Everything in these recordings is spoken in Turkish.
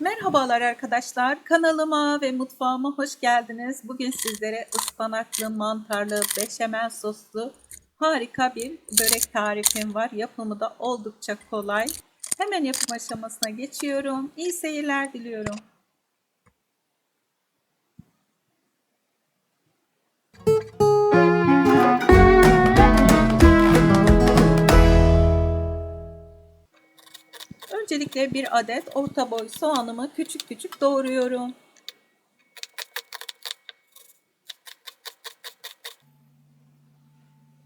Merhabalar arkadaşlar. Kanalıma ve mutfağıma hoş geldiniz. Bugün sizlere ıspanaklı, mantarlı, beşamel soslu harika bir börek tarifim var. Yapımı da oldukça kolay. Hemen yapım aşamasına geçiyorum. İyi seyirler diliyorum. Öncelikle bir adet orta boy soğanımı küçük küçük doğruyorum.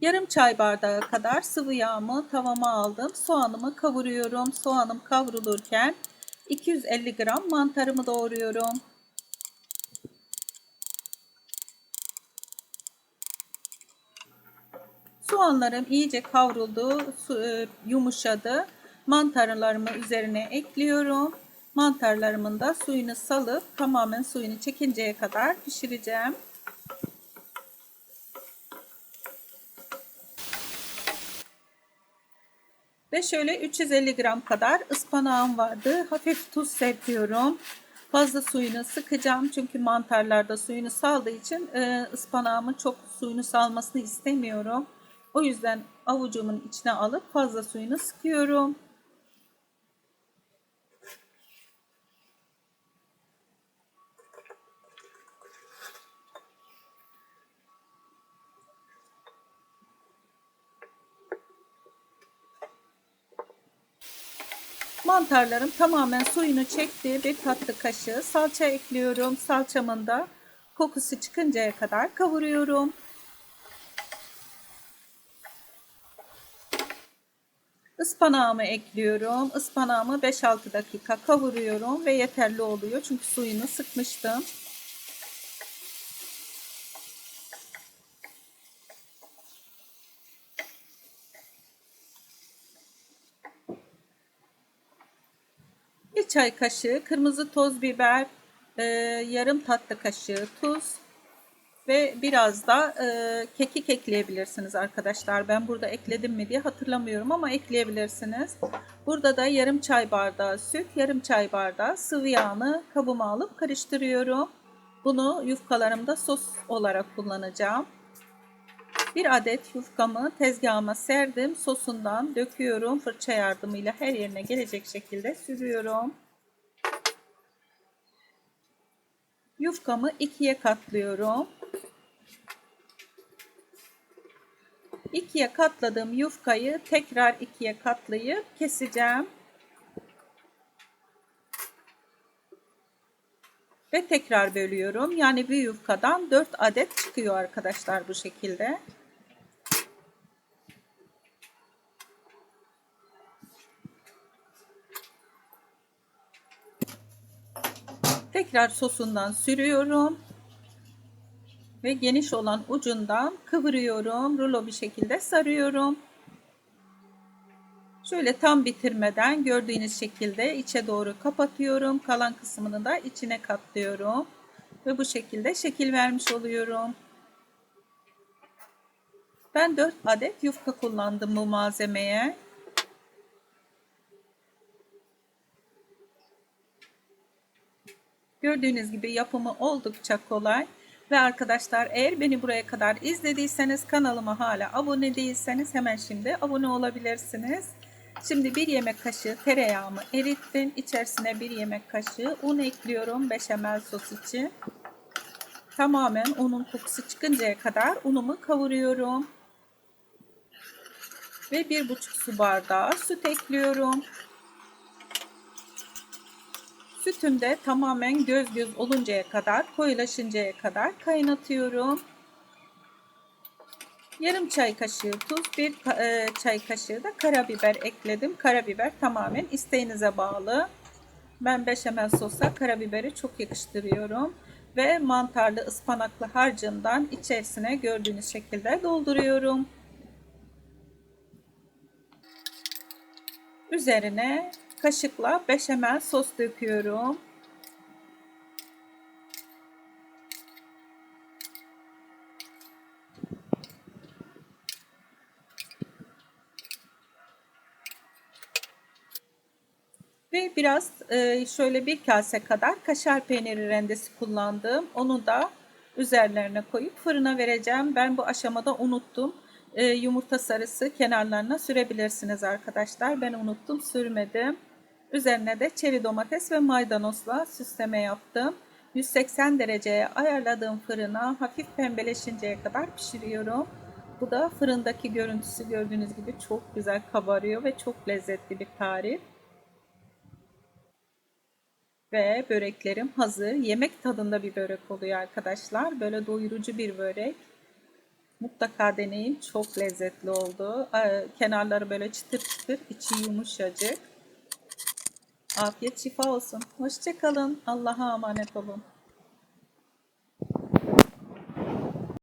Yarım çay bardağı kadar sıvı yağımı tavama aldım. Soğanımı kavuruyorum. Soğanım kavrulurken 250 gram mantarımı doğruyorum. Soğanlarım iyice kavruldu, e, yumuşadı. Mantarlarımı üzerine ekliyorum. Mantarlarımın da suyunu salıp tamamen suyunu çekinceye kadar pişireceğim. Ve şöyle 350 gram kadar ıspanağım vardı. Hafif tuz serpiyorum. Fazla suyunu sıkacağım çünkü mantarlarda suyunu saldığı için e, ıspanağımın çok suyunu salmasını istemiyorum. O yüzden avucumun içine alıp fazla suyunu sıkıyorum. Mantarlarım tamamen suyunu çekti. Bir tatlı kaşığı salça ekliyorum. Salçamın da kokusu çıkıncaya kadar kavuruyorum. Ispanağımı ekliyorum. Ispanağımı 5-6 dakika kavuruyorum ve yeterli oluyor. Çünkü suyunu sıkmıştım. Çay kaşığı kırmızı toz biber, e, yarım tatlı kaşığı tuz ve biraz da e, kekik ekleyebilirsiniz arkadaşlar. Ben burada ekledim mi diye hatırlamıyorum ama ekleyebilirsiniz. Burada da yarım çay bardağı süt, yarım çay bardağı sıvı yağını kabıma alıp karıştırıyorum. Bunu yufkalarımda sos olarak kullanacağım. Bir adet yufkamı tezgahıma serdim. Sosundan döküyorum. Fırça yardımıyla her yerine gelecek şekilde sürüyorum. Yufkamı ikiye katlıyorum. İkiye katladığım yufkayı tekrar ikiye katlayıp keseceğim. Ve tekrar bölüyorum. Yani bir yufkadan 4 adet çıkıyor arkadaşlar bu şekilde. Tekrar sosundan sürüyorum. Ve geniş olan ucundan kıvırıyorum. Rulo bir şekilde sarıyorum. Şöyle tam bitirmeden gördüğünüz şekilde içe doğru kapatıyorum. Kalan kısmını da içine katlıyorum. Ve bu şekilde şekil vermiş oluyorum. Ben 4 adet yufka kullandım bu malzemeye. Gördüğünüz gibi yapımı oldukça kolay. Ve arkadaşlar eğer beni buraya kadar izlediyseniz kanalıma hala abone değilseniz hemen şimdi abone olabilirsiniz. Şimdi bir yemek kaşığı tereyağımı erittim. İçerisine bir yemek kaşığı un ekliyorum beşamel sos için. Tamamen unun kokusu çıkıncaya kadar unumu kavuruyorum. Ve bir buçuk su bardağı süt ekliyorum. Sütüm de tamamen göz göz oluncaya kadar, koyulaşıncaya kadar kaynatıyorum. Yarım çay kaşığı tuz, bir e, çay kaşığı da karabiber ekledim. Karabiber tamamen isteğinize bağlı. Ben beşamel sosa karabiberi çok yakıştırıyorum. Ve mantarlı ıspanaklı harcından içerisine gördüğünüz şekilde dolduruyorum. Üzerine kaşıkla beşamel sos döküyorum. Ve biraz e, şöyle bir kase kadar kaşar peyniri rendesi kullandım. Onu da üzerlerine koyup fırına vereceğim. Ben bu aşamada unuttum. E, yumurta sarısı kenarlarına sürebilirsiniz arkadaşlar. Ben unuttum sürmedim. Üzerine de çeri domates ve maydanozla süsleme yaptım. 180 dereceye ayarladığım fırına hafif pembeleşinceye kadar pişiriyorum. Bu da fırındaki görüntüsü gördüğünüz gibi çok güzel kabarıyor ve çok lezzetli bir tarif. Ve böreklerim hazır. Yemek tadında bir börek oluyor arkadaşlar. Böyle doyurucu bir börek. Mutlaka deneyin. Çok lezzetli oldu. Ee, Kenarları böyle çıtır çıtır, içi yumuşacık. Afiyet şifa olsun. Hoşçakalın. Allah'a emanet olun.